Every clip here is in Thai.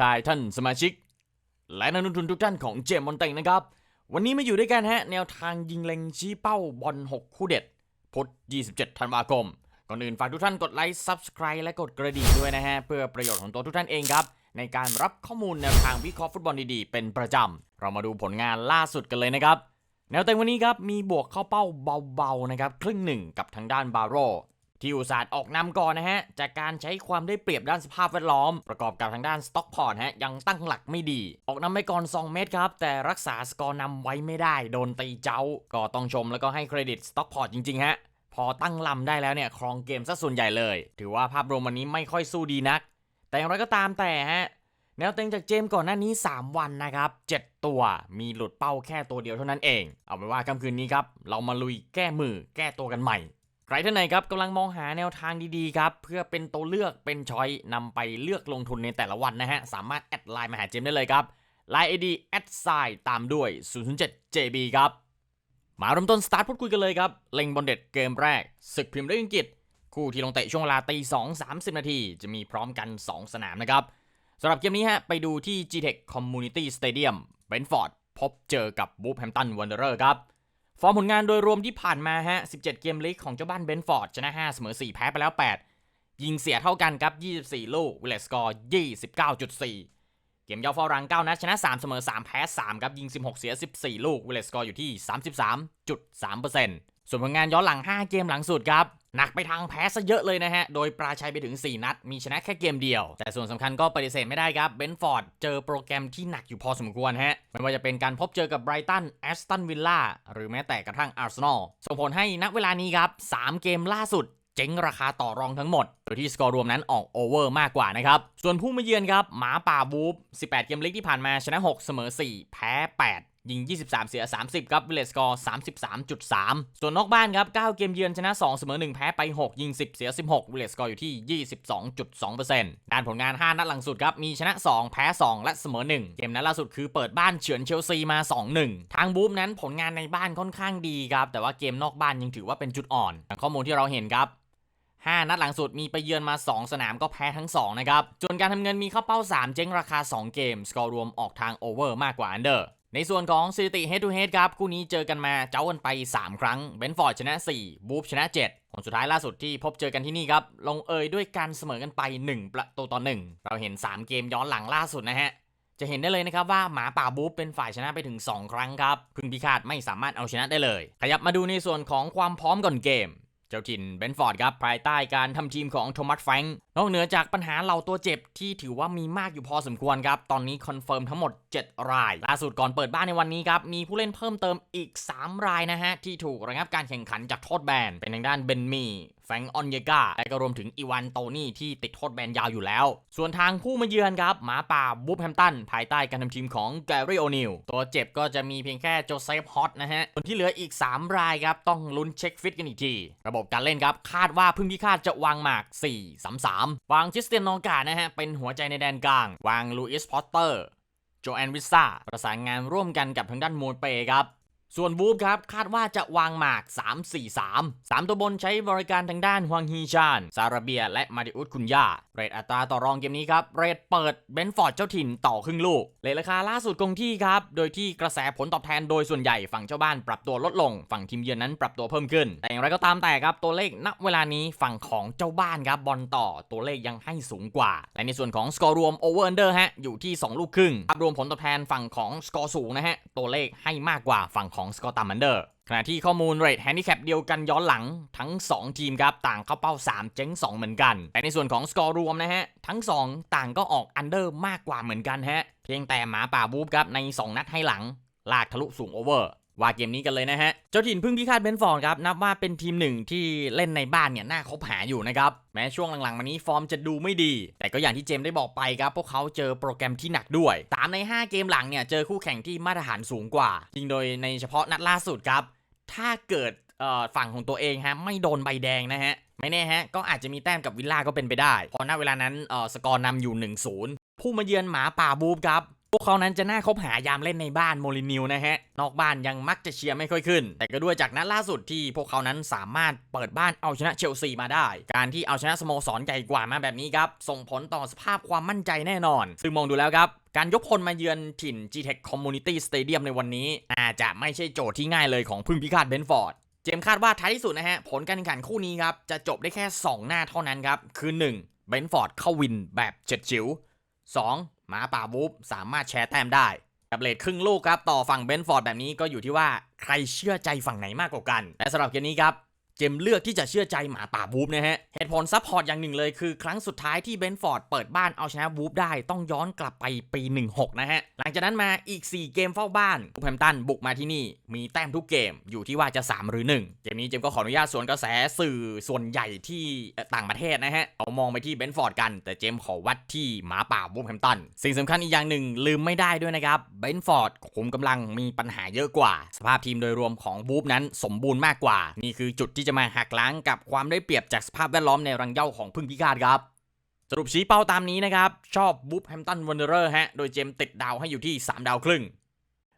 ทายท่านสมาชิก และนักลงทุนทุกท่านของเจมมอนเต็งนะครับ วันนี้มาอยู่ด้วยกันฮะ แนวทางยิงเล็งชี้เป้าบอล6 คู่เด็ดพุธ27 ธันวาคม ก่อนอื่นฝากทุกท่านกดไลค์ Subscribe และกดกระดิ่งด้วยนะฮะ เพื่อประโยชน์ของตัวทุกท่านเองครับ ในการรับข้อมูลแนวทางวิเคราะห์ฟุตบอลดีๆ เป็นประจำ เรามาดูผลงานล่าสุดกันเลยนะครับ แนวเต็งวันนี้ครับมีบวกเข้าเป้าเบาๆนะครับครึ่งหนึ่งกับทางด้านบาโร ที่อุตสาห์ออกนำก่อนนะฮะ จากการใช้ความได้เปรียบด้านสภาพแวดล้อม ประกอบกับทางด้านสต็อกพอร์ตฮะยังตั้งหลักไม่ดี ออกนำไปก่อน 2 เมตรครับ แต่รักษาสกอร์นำไว้ไม่ได้ โดนตีเจ้า ก็ต้องชมแล้วก็ให้เครดิตสต็อกพอร์ตจริง ๆ ฮะ พอตั้งลำได้แล้วเนี่ยครองเกมซะส่วนใหญ่เลย ถือว่าภาพรวมวันนี้ไม่ค่อยสู้ดีนัก แต่อย่างไรก็ตามแต่ฮะแนวเต็งจากเจมส์ก่อนหน้านี้ 3 วันนะครับ 7 ตัวมีหลุดเป้าแค่ตัวเดียวเท่านั้นเอง เอาเป็นว่าค่ำคืนนี้ครับ เรามาลุยแก้มือแก้ตัวกันใหม่ ใครท่านไหนครับกำลังมองหาแนวทางดีๆครับ เพื่อเป็นตัวเลือกเป็นช้อยนำไปเลือกลงทุนในแต่ละวันนะฮะ สามารถแอดไลน์มาหาเจมส์ได้เลยครับไลน์ ID แอดไซตามด้วย 007 JB ครับ มาเริ่มต้นสตาร์ทพูดคุยกันเลยครับ เล็งบอลเด็ดเกมแรก ศึกพิมพ์ได้อังกฤษ คู่ที่ลงเตะช่วงเวลาตี2 30นาที จะมีพร้อมกัน 2 สนามนะครับสำหรับเกมนี้ฮะไปดูที่ G-Tech Community Stadium เบนฟอร์ดพบเจอกับบูฟแฮมตันวันเดอร์ครับ ฟอร์มผลงานโดยรวมที่ผ่านมาฮะ 17 เกมลีกของเจ้าบ้านเบนฟอร์ดชนะ 5 เสมอ 4 แพ้ไปแล้ว 8 ยิงเสียเท่ากันครับ 24 ลูกวิลเลสกอร์ 29.4 เกมเย่าเฝ้ารัง 9 นัดชนะ 3 เสมอ 3 แพ้ 3 ครับ ยิง 16 เสีย 14 ลูกวิลเลสกอร์อยู่ที่ 33.3%ส่วนผลงานย้อนหลัง 5 เกมหลังสุดครับ หนักไปทางแพ้ซะเยอะเลยนะฮะ โดยปราชัยไปถึง 4 นัด มีชนะแค่เกมเดียว แต่ส่วนสำคัญก็ปฏิเสธไม่ได้ครับ เบนฟอร์ดเจอโปรแกรมที่หนักอยู่พอสมควรฮะ ไม่ว่าจะเป็นการพบเจอกับไบรตัน แอสตันวิลล่า หรือแม้แต่กระทั่งอาร์เซนอล ส่งผลให้ณเวลานี้ครับ 3 เกมล่าสุดเจ๊งราคาต่อรองทั้งหมด โดยที่สกอร์รวมนั้นออกโอเวอร์มากกว่านะครับ ส่วนผู้มาเยือนครับ หมาป่าบูฟ 18 เกมลีกที่ผ่านมาชนะ 6 เสมอ 4 แพ้ 8 ยิง 23 เสีย 30 ครับวิเลสกอร์33.3 ส่วนนอกบ้านครับ 9 เกมเยือนชนะ 2 เสมอ 1 แพ้ไป 6 ยิง 10 เสีย 16วิเลสกอร์อยู่ที่ 22.2%ด้านผลงาน 5 นัดหลังสุดครับ มีชนะ 2 แพ้ 2 และเสมอ 1 เกมนั้นล่าสุดคือเปิดบ้านเฉือนเชลซีมา 2-1 ทางบูฟนั้นผลงานในบ้านค่อนข้างดีครับ แต่ว่าเกมนอกบ้านยังถือว่าเป็นจุดอ่อนจากข้อมูลที่เราเห็นครับ5 นัดหลังสุดมีไปเยือนมา 2 สนามก็แพ้ทั้ง 2 นะครับส่วนการทำเงินมีเข้าเป้า 3 เจ๊งราคา 2 เกม สกอร์รวมออกทางโอเวอร์มากกว่าอันเดอร์ ในส่วนของสถิติ head to head ครับคู่นี้เจอกันมาเจ้ากันไป 3 ครั้งเบนฟอร์ดชนะ 4 บูฟชนะ 7 ผลสุดท้ายล่าสุดที่พบเจอกันที่นี่ครับ ลงเอยด้วยการเสมอกันไป 1 ประตูต่อ 1 เราเห็น 3 เกมย้อนหลังล่าสุดนะฮะ จะเห็นได้เลยนะครับว่าหมาป่าบูฟเป็นฝ่ายชนะไปถึง 2 ครั้งครับ พึ่งพิฆาตไม่สามารถเอาชนะได้เลย ขยับมาดูในส่วนของความพร้อมก่อนเกม เจ้าถิ่นเบนฟอร์ดครับภายใต้การทำทีมของโทมัสแฟรงค์ นอกเหนือจากปัญหาเหล่าตัวเจ็บที่ถือว่ามีมากอยู่พอสมควรครับ ตอนนี้คอนเฟิร์มทั้งหมด 7 ราย ล่าสุดก่อนเปิดบ้านในวันนี้ครับ มีผู้เล่นเพิ่มเติมอีก 3 รายนะฮะ ที่ถูกระงับการแข่งขันจากโทษแบน เป็นทางด้านเบนมีแฟงออนเยกาและก็รวมถึงอีวานโตนี่ที่ติดโทษแบนยาวอยู่แล้ว ส่วนทางผู้มาเยือนครับ หมาป่าบูฟแฮมตัน ภายใต้การทำทีมของแกรี่โอนิลตัวเจ็บก็จะมีเพียงแค่โจเซฟฮอตนะฮะส่วนที่เหลืออีก 3 รายครับ ต้องลุ้นเช็คฟิตกันอีกที ระบบการเล่นครับ คาดว่าพึ่งพิฆาตจะวางหมาก 4 3 3วางจิสเตียนนองกานะฮะ เป็นหัวใจในแดนกลาง วางลูอิสพอตเตอร์ โจแอนวิซ่า ประสานงานร่วมกันกับทางด้านมูนเปครับ ส่วนบูฟครับ คาดว่าจะวางหมาก 3-4-3 3 ตัวบนใช้บริการทางด้านฮวงฮีชาน ซาราเบีย และมาดิอุสคุนยาเรทอัตราต่อรองเกมนี้ครับ เรทเปิดเบนฟอร์ดเจ้าถิ่นต่อครึ่งลูก เลทราคาล่าสุดคงที่ครับ โดยที่กระแสผลตอบแทนโดยส่วนใหญ่ฝั่งเจ้าบ้านปรับตัวลดลง ฝั่งทีมเยือนนั้นปรับตัวเพิ่มขึ้น แต่อย่างไรก็ตามแต่ครับตัวเลขณเวลานี้ฝั่งของเจ้าบ้านครับบอลต่อตัวเลขยังให้สูงกว่า และในส่วนของสกอร์รวมโอเวอร์อันเดอร์ฮะอยู่ที่ 2 ลูกครึ่งรวมผลตอบแทนฝั่งของสกอร์สูงนะฮะตัวเลขให้มากกว่าฝั่งของสกอร์ต่ำอันเดอร์ขณะที่ข้อมูลเรทแฮนดิแคปเดียวกันย้อนหลังทั้ง 2 ทีมครับ ต่างเข้าเป้า 3 เจ๊ง 2 เหมือนกัน แต่ในส่วนของสกอร์รวมนะฮะ ทั้ง 2 ต่างก็ออกอันเดอร์มากกว่าเหมือนกันฮะ เพียงแต่หมาป่าบูฟครับ ใน 2 นัดให้หลัง ลากทะลุสูงโอเวอร์ ว่าเกมนี้กันเลยนะฮะ เจ้าถิ่นพึ่งพิฆาตเบนฟอร์ดครับ นับว่าเป็นทีมหนึ่งที่เล่นในบ้านเนี่ยน่าคบหาอยู่นะครับ แม้ช่วงหลังๆมานี้ฟอร์มจะดูไม่ดี แต่ก็อย่างที่เจมส์ได้บอกไปครับ พวกเขาเจอโปรแกรมที่หนักด้วย ตามใน 5 เกมหลังเนี่ยเจอคู่แข่งที่มาตรฐานสูงกว่า จริงโดยในเฉพาะนัดล่าสุดครับ ถ้าเกิดเอ่อฝั่งของตัวเองฮะไม่โดนใบแดงนะฮะ ไม่แน่ฮะก็อาจจะมีแต้มกับวิลล่าก็เป็นไปได้พราะณเวลานั้นเอ่อสกอร์นำอยู่ 1-0ผู้มาเยือนหมาป่าบูฟครับ พวกเขานั้นจะน่าคบหายามเล่นในบ้านโมลินิวนะฮะ นอกบ้านยังมักจะเชียร์ไม่ค่อยขึ้น แต่ก็ด้วยจากนัดล่าสุดที่พวกเขานั้นสามารถเปิดบ้านเอาชนะเชลซีมาได้ การที่เอาชนะสโมสรใหญ่กว่ามาแบบนี้ครับ ส่งผลต่อสภาพความมั่นใจแน่นอน ซึ่งมองดูแล้วครับการยกพลมาเยือนถิ่น G-Tech Community Stadium ในวันนี้ อาจจะไม่ใช่โจทย์ที่ง่ายเลยของพึ่งพิฆาตเบนฟอร์ดเจมคาดว่าท้ายที่สุดนะฮะผลการแข่งขันคู่นี้ครับจะจบได้แค่ 2 หน้าเท่านั้นครับคือ 1. เบนฟอร์ดเข้าวินแบบเจ็ดจิ๋ว 2. หมาป่าวูฟสามารถแชร์แต้มได้ กับเลทครึ่งลูกครับ ต่อฝั่งเบนฟอร์ดแบบนี้ก็อยู่ที่ว่าใครเชื่อใจฝั่งไหนมากกว่ากัน และสำหรับเกมนี้ครับ เจมเลือกที่จะเชื่อใจหมาป่าวูฟนะฮะ เหตุผลซับพอร์ตอย่างหนึ่งเลยคือ ครั้งสุดท้ายที่เบนฟอร์ดเปิดบ้านเอาชนะวูฟได้ต้องย้อนกลับไปปี 16 นะฮะ หลังจากนั้นมาอีก 4 เกมเฝ้าบ้านวูแฮมตันบุกมาที่นี่ มีแต้มทุกเกมอยู่ที่ว่าจะ 3 หรือ 1 เกมนี้เจมก็ขออนุญาตสวนกระแสสื่อส่วนใหญ่ที่ต่างประเทศนะฮะเอามองไปที่เบนฟอร์ดกัน แต่เจมขอวัดที่หมาป่าวูแฮมตันสิ่งสำคัญอีกอย่างหนึ่งลืมไม่ได้ด้วยนะครับเบนฟอร์ดคุมกำลังมีปัญหาเยอะกว่า สภาพทีมโดยรวมของวูฟนั้นสมบูรณ์มากกว่านี่คือจุดที่จะมาหักล้างกับความได้เปรียบจากสภาพแวดล้อมในรังเย้าของพึ่งพิฆาตครับ สรุปชี้เป้าตามนี้นะครับ ชอบบูฟแฮมตันวันเดอร์ฮะ โดยเจมส์ติดดาวให้อยู่ที่ 3 ดาวครึ่ง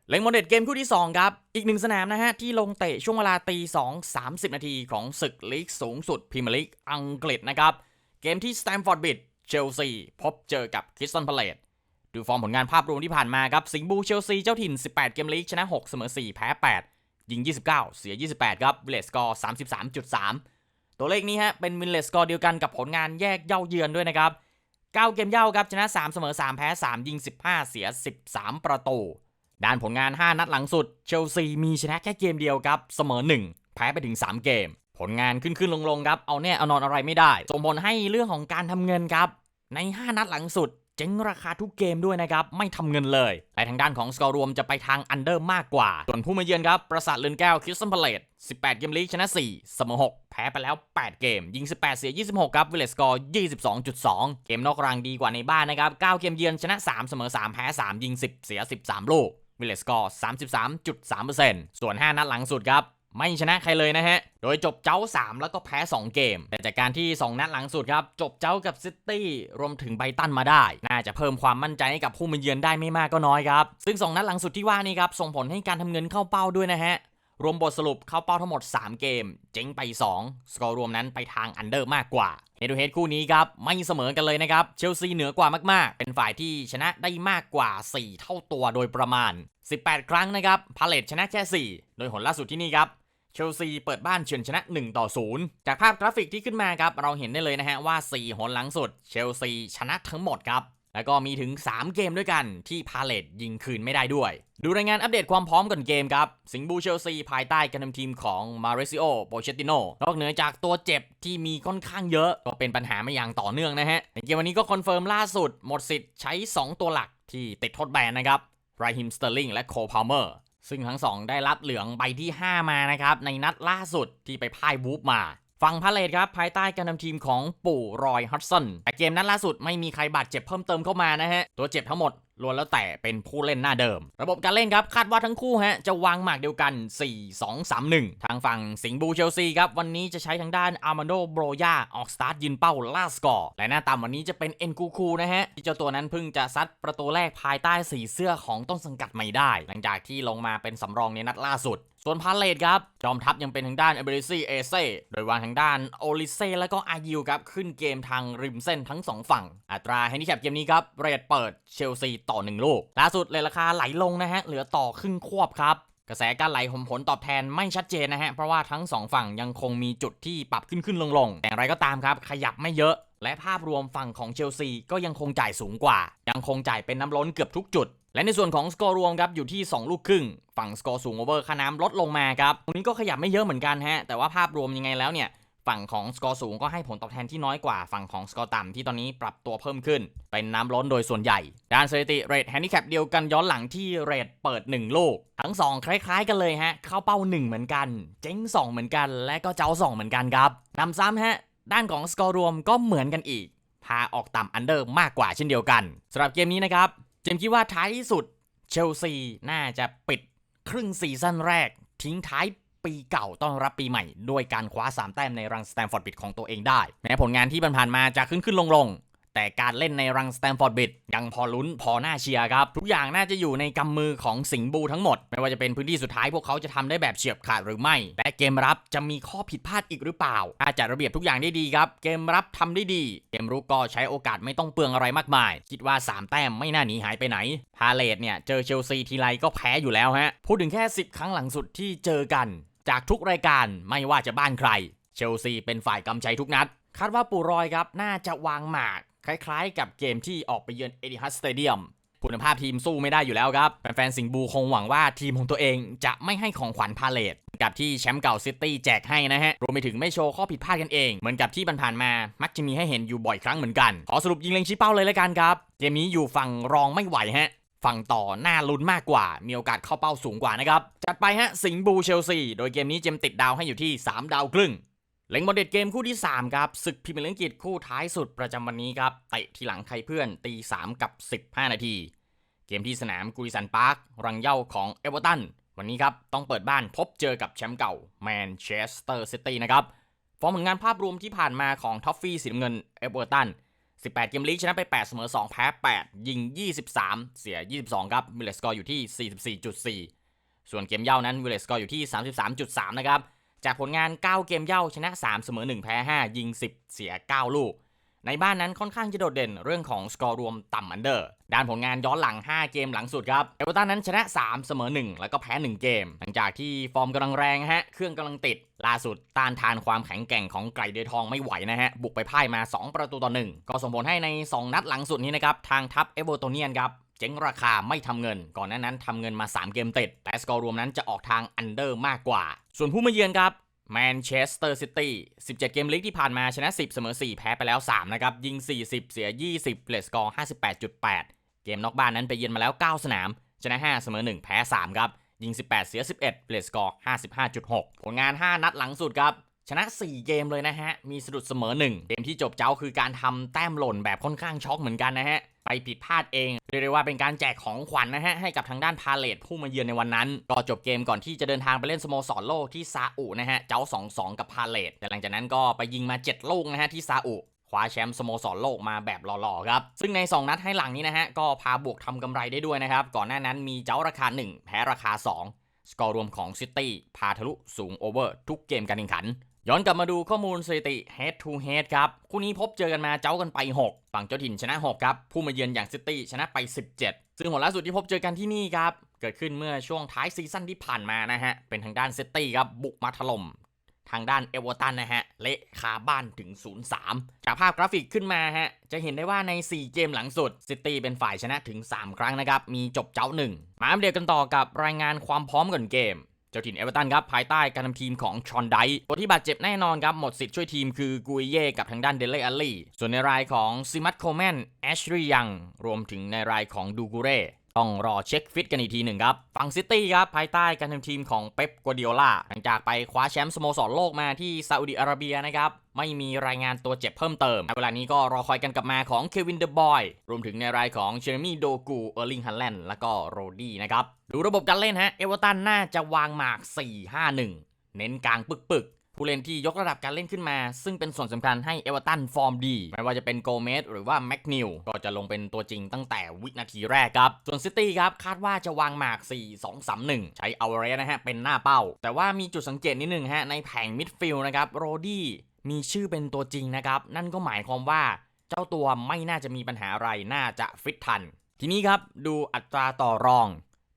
เล็งโมเดลเกมคู่ที่ 2 ครับ อีกหนึ่งสนามนะฮะ ที่ลงเตะช่วงเวลาตี2 30นาทีของศึกลีกสูงสุดพรีเมียร์ลีกอังกฤษนะครับ เกมที่สแตมฟอร์ดบิดเชลซีพบเจอกับคริสตันพาเลตดูฟอร์มผลงานภาพรวมที่ผ่านมาครับ สิงห์บูเชลซีเจ้าถิ่น 18 เกมลีกชนะ 6 เสมอ 4 แพ้ 8 ยิง 29 เสีย 28 ครับวิลเลสกอร์33.3 ตัวเลขนี้ฮะเป็นวินเลสกอร์เดียวกันกับผลงานแยกเย่าเยือนด้วยนะครับ 9 เกมเย่าครับชนะ 3 เสมอ 3 แพ้ 3 ยิง 15 เสีย 13 ประตู ด้านผลงาน 5 นัดหลังสุด เชลซีมีชนะแค่เกมเดียวครับเสมอ 1 แพ้ไปถึง 3 เกม ผลงานขึ้นขึ้นลงลงครับเอาแน่เอานอนอะไรไม่ได้ส่งผลให้เรื่องของการทำเงินครับใน 5 นัดหลังสุด เจ๊งราคาทุกเกมด้วยนะครับ ไม่ทำเงินเลยแต่ทางด้านของสกอร์รวมจะไปทางอันเดอร์มากกว่า ส่วนผู้มาเยือนครับ ประสาทเลือนแก้วคิสตันพาเลต18 เกมลีกชนะ 4 เสมอ 6 แพ้ไปแล้ว 8 เกม ยิง 18 เสีย 26 ครับวิลเลสกอร์ 22.2 เกมนอกรังดีกว่าในบ้านนะครับ 9 เกมเยือนชนะ 3 เสมอ 3 แพ้ 3 ยิง 10 เสีย 13 ลูกวิลเลสกอร์ 33.3%ส่วน 5 นัดหลังสุดครับ ไม่ชนะใครเลยนะฮะ โดยจบเจ้า 3 แล้วก็แพ้ 2 เกม แต่จากการที่ 2 นัดหลังสุดครับ จบเจ้ากับซิตี้รวมถึงไบตันมาได้ น่าจะเพิ่มความมั่นใจให้กับผู้มาเยือนได้ไม่มากก็น้อยครับ ซึ่ง 2 นัดหลังสุดที่ว่านี้ครับ ส่งผลให้การทำเงินเข้าเป้าด้วยนะฮะ รวมบทสรุปเข้าเป้าทั้งหมด 3 เกม เจ๊งไป 2 สกอร์รวมนั้นไปทางอันเดอร์มากกว่าเฮดูเฮดคู่นี้ครับไม่เสมอกันเลยนะครับเชลซีเหนือกว่ามากๆ เป็นฝ่ายที่ชนะได้มากกว่า 4 เท่าตัวโดยประมาณ 18 ครั้งนะครับพาเลตชนะแค่ 4 โดยผลล่าสุดที่นี่ครับ เชลซีเปิดบ้านเฉือนชนะ 1 ต่อ 0 จากภาพกราฟิกที่ขึ้นมาครับเราเห็นได้เลยนะฮะว่า 4 หนหลังสุด เชลซีชนะทั้งหมดครับแล้วก็มีถึง 3 เกมด้วยกันที่พาเลตยิงคืนไม่ได้ด้วย ดูรายงานอัปเดตความพร้อมก่อนเกมครับ สิงบูเชลซีภายใต้การนำทีมของมาริซิโอโปเชติโนนอกเหนือจากตัวเจ็บที่มีค่อนข้างเยอะ ก็เป็นปัญหาไม่อย่างต่อเนื่องนะฮะ ในเกมวันนี้ก็คอนเฟิร์มล่าสุด หมดสิทธิ์ใช้ 2 ตัวหลักที่ติดทษแบนนะครับไรฮิมสเตอร์ลิงและโคพาวเมอร์ ซึ่งทั้งสองได้รับเหลืองใบที่ 5 มานะครับ ในนัดล่าสุดที่ไปพ่ายบูฟมาฝั่งพาเลตครับ ภายใต้การนำทีมของปู่รอยฮัตสันแต่เกมนัดล่าสุดไม่มีใครบาดเจ็บเพิ่มเติมเข้ามานะฮะ ตัวเจ็บทั้งหมด ล้วนแล้วแต่เป็นผู้เล่นหน้าเดิม ระบบการเล่นครับคาดว่าทั้งคู่ฮะจะวางหมากเดียวกัน 4 2 3 1 ทางฝั่งสิงห์บูเชลซีครับ วันนี้จะใช้ทางด้านอาร์มานโดโบรยาออกสตาร์ทยืนเป้าล่าสกอร์และหน้าตามวันนี้จะเป็นเอ็นกูคูนะฮะ ที่เจ้าตัวนั้นเพิ่งจะซัดประตูแรกภายใต้สีเสื้อของต้นสังกัดใหม่ได้ หลังจากที่ลงมาเป็นสำรองในนัดล่าสุดส่วนพาเลตครับ จอมทัพยังเป็นทางด้านเอเบริซีเอเซ่โดยวางทางด้านโอลิเซ่และก็อายิวครับ ขึ้นเกมทางริมเส้นทั้ง 2 ฝั่ง อัตราแฮนดิแคปเกมนี้ครับ เรทเปิดเชลซีต่อ 1 ลูก ล่าสุดเลยราคาไหลลงนะฮะ เหลือต่อครึ่งควบครับกระแสการไหลผลผลตอบแทนไม่ชัดเจนนะฮะ เพราะว่าทั้ง 2 ฝั่งยังคงมีจุดที่ปรับขึ้นขึ้นลงลงแต่อย่างไรก็ตามครับ ขยับไม่เยอะ และภาพรวมฝั่งของเชลซีก็ยังคงจ่ายสูงกว่า ยังคงจ่ายเป็นน้ำล้นเกือบทุกจุด และในส่วนของสกอร์รวมครับอยู่ที่ 2 ลูกครึ่ง ฝั่งสกอร์สูงโอเวอร์ค่าน้ำลดลงมาครับตรงนี้ก็ขยับไม่เยอะเหมือนกันฮะแต่ว่าภาพรวมยังไงแล้วเนี่ยฝั่งของสกอร์สูงก็ให้ผลตอบแทนที่น้อยกว่าฝั่งของสกอร์ต่ำที่ตอนนี้ปรับตัวเพิ่มขึ้น เป็นน้ำล้นโดยส่วนใหญ่ ด้านสถิติเรทแฮนดิแคปเดียวกันย้อนหลังที่เรทเปิด 1 ลูก ทั้ง 2 คล้ายๆ กันเลยฮะ เข้าเป้า 1 เหมือนกัน เจ๊ง 2 เหมือนกัน และก็เจ้า 2 เหมือนกันครับนำซ้ำฮะ ด้านของสกอร์รวมก็เหมือนกันอีก พาออกต่ำอันเดอร์มากกว่าเช่นเดียวกันสำหรับเกมนี้นะครับ เจมคิดว่าท้ายที่สุดเชลซีน่าจะปิดครึ่งซีซั่นแรก ทิ้งท้ายปีเก่าต้อนรับปีใหม่ ด้วยการคว้า 3 แต้มในรังสแตมฟอร์ดบิดของตัวเองได้ แม้ผลงานที่ผ่านมาจะขึ้นขึ้นลงลง แต่การเล่นในรังสแตมฟอร์ดบิดยังพอลุ้นพอหน่าเชียร์ครับ ทุกอย่างน่าจะอยู่ในกำมือของสิงบูทั้งหมด ไม่ว่าจะเป็นพื้นที่สุดท้ายพวกเขาจะทำได้แบบเฉียบขาดหรือไม่ และเกมรับจะมีข้อผิดพลาดอีกหรือเปล่าถ้าจัดระเบียบทุกอย่างได้ดีครับ เกมรับทำได้ดี เกมรุกก็ใช้โอกาสไม่ต้องเปลืองอะไรมากมาย คิดว่า 3 แต้มไม่น่าหนีหายไปไหนพาเลตเนี่ยเจอเชลซีทีไรก็แพ้อยู่แล้วฮะพูดถึงแค่ 10 ครั้งหลังสุดที่เจอกัน จากทุกรายการไม่ว่าจะบ้านใคร เชลซีเป็นฝ่ายกำชัยทุกนัดคาดว่าปูรอยครับ น่าจะวางหมาก คล้ายๆ กับเกมที่ออกไปเยือนเอดิฮัสสเตเดียมคุณภาพทีมสู้ไม่ได้อยู่แล้วครับ แฟนๆสิงห์บูคงหวังว่าทีมของตัวเองจะไม่ให้ของขวัญพาเลตกับที่แชมป์เก่าซิตี้แจกให้นะฮะ รวมไปถึงไม่โชว์ข้อผิดพลาดกันเอง เหมือนกับที่ผ่านมา มักจะมีให้เห็นอยู่บ่อยครั้งเหมือนกัน ขอสรุปยิงเล็งชี้เป้าเลยละกันครับ เกมนี้อยู่ฝั่งรองไม่ไหวฮะ ฝั่งต่อหน้าลุ้นมากกว่า มีโอกาสเข้าเป้าสูงกว่านะครับ จัดไปฮะสิงห์บูเชลซี โดยเกมนี้เจมติดดาวให้อยู่ที่ 3 ดาวครึ่ง เล็งบอลเด็ดเกมคู่ที่ 3 ครับศึกพรีเมียร์ลีกอังกฤษคู่ท้ายสุดประจำวันนี้ครับเตะที่หลังใครเพื่อนตี 3 กับ 15 นาที เกมที่สนามกูริสันพาร์ค รังเย่าของเอเวอร์ตัน วันนี้ครับ ต้องเปิดบ้านพบเจอกับแชมป์เก่าแมนเชสเตอร์ซิตี้นะครับฟอร์มผลงานภาพรวมที่ผ่านมาของท็อฟฟี่สีเงินเอเวอร์ตัน 18 เกมลีกชนะไป 8 เสมอ 2 แพ้ 8 ยิง 23 เสีย 22 ครับวิลเลสกอร์อยู่ที่ 44.4 ส่วนเกมเย่านั้นวิลเลสกอร์อยู่ที่ 33.3 นะครับ จากผลงาน 9 เกมเย่าชนะ 3 เสมอ 1 แพ้ 5 ยิง 10 เสีย 9 ลูก ในบ้านนั้นค่อนข้างจะโดดเด่นเรื่องของสกอร์รวมต่ำอันเดอร์ ด้านผลงานย้อนหลัง 5 เกมหลังสุดครับ เอเวอร์ตันนั้นชนะ 3 เสมอ 1 แล้วก็แพ้ 1 เกม หลังจากที่ฟอร์มกำลังแรงฮะ เครื่องกำลังติด ล่าสุดต้านทานความแข็งแกร่งของไก่เดือยทองไม่ไหวนะฮะ บุกไปพ่ายมา 2 ประตูต่อ 1 ก็ส่งผลให้ใน 2 นัดหลังสุดนี้นะครับ ทางทัพเอเวอร์โตเนียนครับ เจ๊งราคาไม่ทำเงิน ก่อนหน้านั้นทำเงินมา 3 เกมติด แต่สกอร์รวมนั้นจะออกทางอันเดอร์มากกว่า ส่วนผู้มาเยือนครับแมนเชสเตอร์ซิตี้ 17 เกมลีกที่ผ่านมาชนะ 10 เสมอ 4 แพ้ไปแล้ว 3 นะครับ ยิง 40 เสีย 20เลสกอร์ 58.8 เกมนอกบ้านนั้นไปเยือนมาแล้ว 9 สนาม ชนะ 5 เสมอ 1 แพ้ 3 ครับ ยิง 18 เสีย 11เลสกอร์ 55.6 ผลงาน 5 นัดหลังสุดครับ ชนะ 4 เกมเลยนะฮะ มีสะดุดเสมอ 1 เกมที่จบเจ้าคือการทำแต้มหล่นแบบค่อนข้างช็อกเหมือนกันนะฮะ ไปผิดพลาดเองเรียกได้ว่าเป็นการแจกของขวัญนะฮะให้กับทางด้านพาเลตผู้มาเยือนในวันนั้นก็จบเกมก่อนที่จะเดินทางไปเล่นสโมสรโลกที่ซาอุนะฮะเจ้า 2-2 กับพาเลตแต่หลังจากนั้นก็ไปยิงมา 7 ลูกนะฮะที่ซาอุคว้าแชมป์สโมสรโลกมาแบบหล่อๆครับ ซึ่งใน 2 นัดให้หลังนี้นะฮะ ก็พาบวกทำกำไรได้ด้วยนะครับ ก่อนหน้านั้นมีเจ้าราคา 1 แพ้ราคา 2 สกอร์รวมของซิตี้พาทะลุสูงโอเวอร์ทุกเกมการแข่งขัน ย้อนกลับมาดูข้อมูลสถิติ head to head ครับ คู่นี้พบเจอกันมาเจ้ากันไป 6 ฝั่งเจ้าถิ่นชนะ 6 ครับ ผู้มาเยือนอย่างซิตี้ชนะไป 17 ซึ่งผลล่าสุดที่พบเจอกันที่นี่ครับ เกิดขึ้นเมื่อช่วงท้ายซีซั่นที่ผ่านมานะฮะ เป็นทางด้านซิตี้ครับ บุกมาถล่มทางด้านเอเวอร์ตันนะฮะ เละคาบ้านถึง 0-3 จากภาพกราฟิกขึ้นมาฮะ จะเห็นได้ว่าใน 4 เกมหลังสุดซิตี้เป็นฝ่ายชนะถึง 3 ครั้งนะครับ มีจบเจ้า 1 มาอัปเดตกันต่อกับรายงานความพร้อมก่อนเกม เจ้าถิ่นเอเวอร์ตันครับภายใต้การนำทีมของชอนไดตัวที่บาดเจ็บแน่นอนครับ หมดสิทธิ์ช่วยทีมคือกุยเย่กับทางด้านเดลเล่อัลลี่ ส่วนในรายของซิมัตโคแมนแอชรียังรวมถึงในรายของดูกูเร่ ต้องรอเช็คฟิตกันอีกทีหนึ่งครับ ฝั่งซิตี้ครับ ภายใต้การทำทีมของเป๊ปกัวดิโอลาหลังจากไปคว้าแชมป์สโมสรโลกมาที่ซาอุดิอาระเบียนะครับไม่มีรายงานตัวเจ็บเพิ่มเติม เวลานี้ก็รอคอยกันกลับมาของเควินเดอะบอย รวมถึงในรายของเชอร์มี่โดกู เออร์ลิงฮันแลนด์ แล้วก็โรดี้นะครับ ดูระบบการเล่นฮะ เอเวอร์ตันน่าจะวางหมาก 4-5-1 เน้นกลางปึกๆ ผู้เล่นที่ยกระดับการเล่นขึ้นมา ซึ่งเป็นส่วนสำคัญให้เอเวอร์ตันฟอร์มดี ไม่ว่าจะเป็นโกเมสหรือว่าแม็กนิวก็จะลงเป็นตัวจริงตั้งแต่วินาทีแรกครับ ส่วนซิตี้ครับ คาดว่าจะวางหมาก 4-2-3-1 ใช้เอาเรสนะฮะ เป็นหน้าเป้า แต่ว่ามีจุดสังเกตนิดนึงฮะ ในแผงมิดฟิลด์นะครับโรดี้มีชื่อเป็นตัวจริงนะครับ นั่นก็หมายความว่าเจ้าตัวไม่น่าจะมีปัญหาอะไรน่าจะฟิตทัน ทีนี้ครับดูอัตราต่อรอง